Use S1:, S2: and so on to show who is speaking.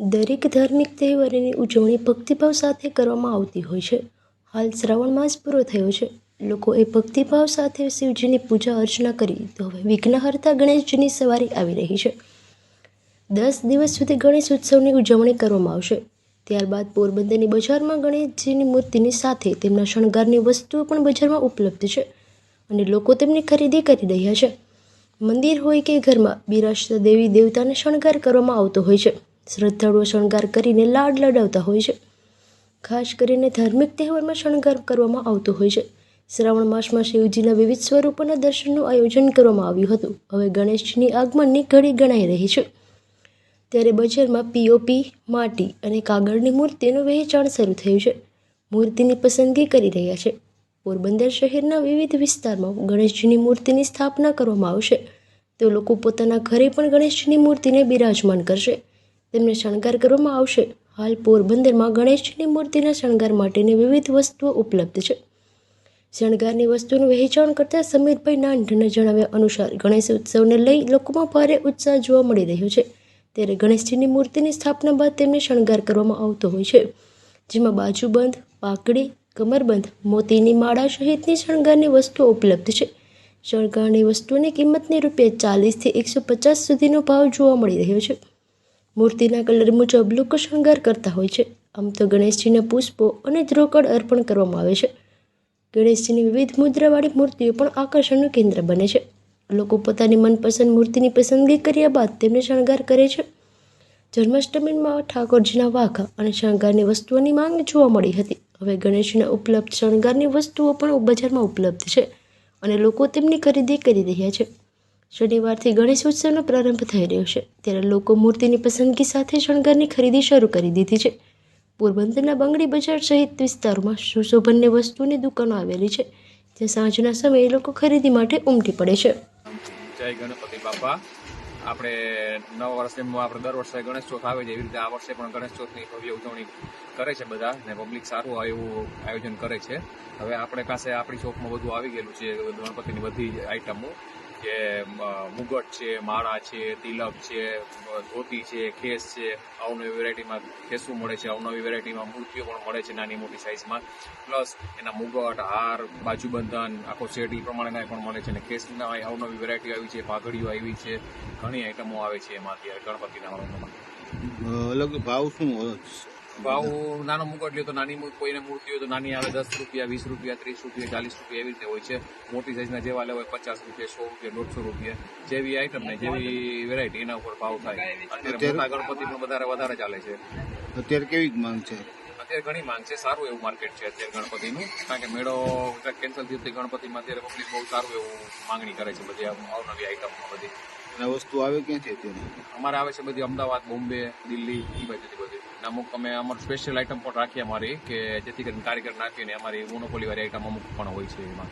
S1: દરેક ધાર્મિક તહેવારોની ઉજવણી ભક્તિભાવ સાથે કરવામાં આવતી હોય છે. હાલ શ્રાવણ માસ પૂરો થયો છે. લોકો એ ભક્તિભાવ સાથે શિવજીની પૂજા અર્ચના કરી તો હવે વિઘ્નહર્તા ગણેશજીની સવારી આવી રહી છે. દસ દિવસ સુધી ગણેશ ઉત્સવની ઉજવણી કરવામાં આવશે. ત્યારબાદ પોરબંદરની બજારમાં ગણેશજીની મૂર્તિની સાથે તેમના શણગારની વસ્તુઓ પણ બજારમાં ઉપલબ્ધ છે અને લોકો તેમની ખરીદી કરી રહ્યા છે. મંદિર હોય કે ઘરમાં, બિરાજતા દેવી દેવતાને શણગાર કરવામાં આવતો હોય છે. શ્રદ્ધાળુઓ શણગાર કરીને લાડ લડાવતા હોય છે. ખાસ કરીને ધાર્મિક તહેવારમાં શણગાર કરવામાં આવતો હોય છે. શ્રાવણ માસમાં શિવજીના વિવિધ સ્વરૂપોના દર્શનનું આયોજન કરવામાં આવ્યું હતું. હવે ગણેશજીની આગમનની ઘડી ગણાઈ રહી છે. ત્યારે બજારમાં પીઓપી માટી અને કાગળની મૂર્તિનું વહેંચાણ શરૂ થયું છે. મૂર્તિની પસંદગી કરી રહ્યા છે. પોરબંદર શહેરના વિવિધ વિસ્તારમાં ગણેશજીની મૂર્તિની સ્થાપના કરવામાં આવશે. તો લોકો પોતાના ઘરે પણ ગણેશજીની મૂર્તિને બિરાજમાન કરશે. તેમને શણગાર કરવામાં આવશે. હાલ પોરબંદરમાં ગણેશજીની મૂર્તિના શણગાર માટેની વિવિધ વસ્તુઓ ઉપલબ્ધ છે. શણગારની વસ્તુનું વહેંચાણ કરતા સમીરભાઈ નાંઢના જણાવ્યા અનુસાર ગણેશ ઉત્સવને લઈ લોકોમાં ભારે ઉત્સાહ જોવા મળી રહ્યો છે. ત્યારે ગણેશજીની મૂર્તિની સ્થાપના બાદ તેમને શણગાર કરવામાં આવતો હોય છે. જેમાં બાજુબંધ, પાકડી, કમરબંધ, મોતીની માળા સહિતની શણગારની વસ્તુઓ ઉપલબ્ધ છે. શણગારની વસ્તુની કિંમતની રૂપિયા ચાલીસથી એકસો પચાસ સુધીનો ભાવ જોવા મળી રહ્યો છે. મૂર્તિના કલર મુજબ લોકો શણગાર કરતા હોય છે. આમ તો ગણેશજીના પુષ્પો અને ધ્રોકડ અર્પણ કરવામાં આવે છે. ગણેશજીની વિવિધ મુદ્રાવાળી મૂર્તિઓ પણ આકર્ષણનું કેન્દ્ર બને છે. લોકો પોતાની મનપસંદ મૂર્તિની પસંદગી કર્યા બાદ તેમને શણગાર કરે છે. જન્માષ્ટમીમાં ઠાકોરજીના વાઘા અને શણગારની વસ્તુઓની માંગ જોવા મળી હતી. હવે ગણેશજીના ઉપલબ્ધ શણગારની વસ્તુઓ પણ બજારમાં ઉપલબ્ધ છે અને લોકો તેમની ખરીદી કરી રહ્યા છે. શનિવારથી ગણેશ ઉત્સવનો પ્રારંભ થઈ રહ્યો છે. ત્યારે લોકો મૂર્તિની પસંદગી સાથે શણગારની ખરીદી શરૂ કરી દીધી છે. પોરબંદરના બંગડી બજાર સહિત વિસ્તારોમાં સુશોભનની વસ્તુની દુકાનો આવેલી છે. જ્યાં સાંજના સમયે લોકો ખરીદી માટે ઉમટી પડે છે.
S2: જય ગણપતિ બાપા. આપણે નવ વર્ષે આપણે દર વર્ષે ગણેશ ચોથ આવે છે. એવી રીતે આ વર્ષે પણ ગણેશ ચોથની ભવ્ય ઉજવણી કરે છે બધા ને પબ્લિક સારું એવું આયોજન કરે છે. હવે આપણે પાસે આપણી શોપમાં બધું આવી ગયેલું છે. ગણપતિની બધી જ આઈટમો અ, મુગટ છે માળા છે તિલક છે ધોતી છે ખેસ છે. અવનવી વેરાયટીમાં ખેસું મળે છે અવનવી વેરાયટીમાં મૂર્તિઓ પણ મળે છે નાની મોટી સાઇઝમાં. પ્લસ એના મુગટ હાર બાજુબંધન આખો સેટ એ પ્રમાણેના પણ મળે છે અને ખેસના અવનવી વેરાયટી આવી છે પાઘડીઓ આવી છે ઘણી આઇટમો આવે છે એમાં અત્યારે ગણપતિના
S3: અલગ ભાવ શું?
S2: ભાવ નાનો મુગટ લ્યો તો નાની કોઈને મૂર્તિ હોય તો નાની આવે દસ રૂપિયા વીસ રૂપિયા ત્રીસ રૂપિયા ચાલીસ રૂપિયા એવી રીતે હોય છે. મોટી સાઈઝના જેવા લેવા હોય પચાસ રૂપિયા સો રૂપિયા દોઢસો રૂપિયા. જેવી આઈટમ ને જેવી વેરાયટી એના ઉપર ભાવ થાય. અત્યારે મોટા ગણપતિ પણ વધારે વધારે ચાલે છે.
S3: અત્યારે કેવી માંગ છે?
S2: અત્યારે ઘણી માંગ છે. સારું એવું માર્કેટ છે અત્યારે ગણપતિનું. કારણ કે મેળો કેન્સલ થયું તે ગણપતિમાં અત્યારે પબ્લિક બહુ સારું એવું માંગણી કરે છે બધી અવનવી આઈટમમાં બધી.
S3: અને વસ્તુ આવે ક્યાંથી અત્યારે?
S2: અમારે આવે છે બધી અમદાવાદ બોમ્બે દિલ્હી એ બાજુથી અમુક અમે અમારું સ્પેશિયલ આઈટમ પણ રાખીએ અમારી, કે જેથી કરીને કારીગર નાખીને અમારી મોનોપોલી વાળી આઈટમ અમુક પણ હોય છે એમાં.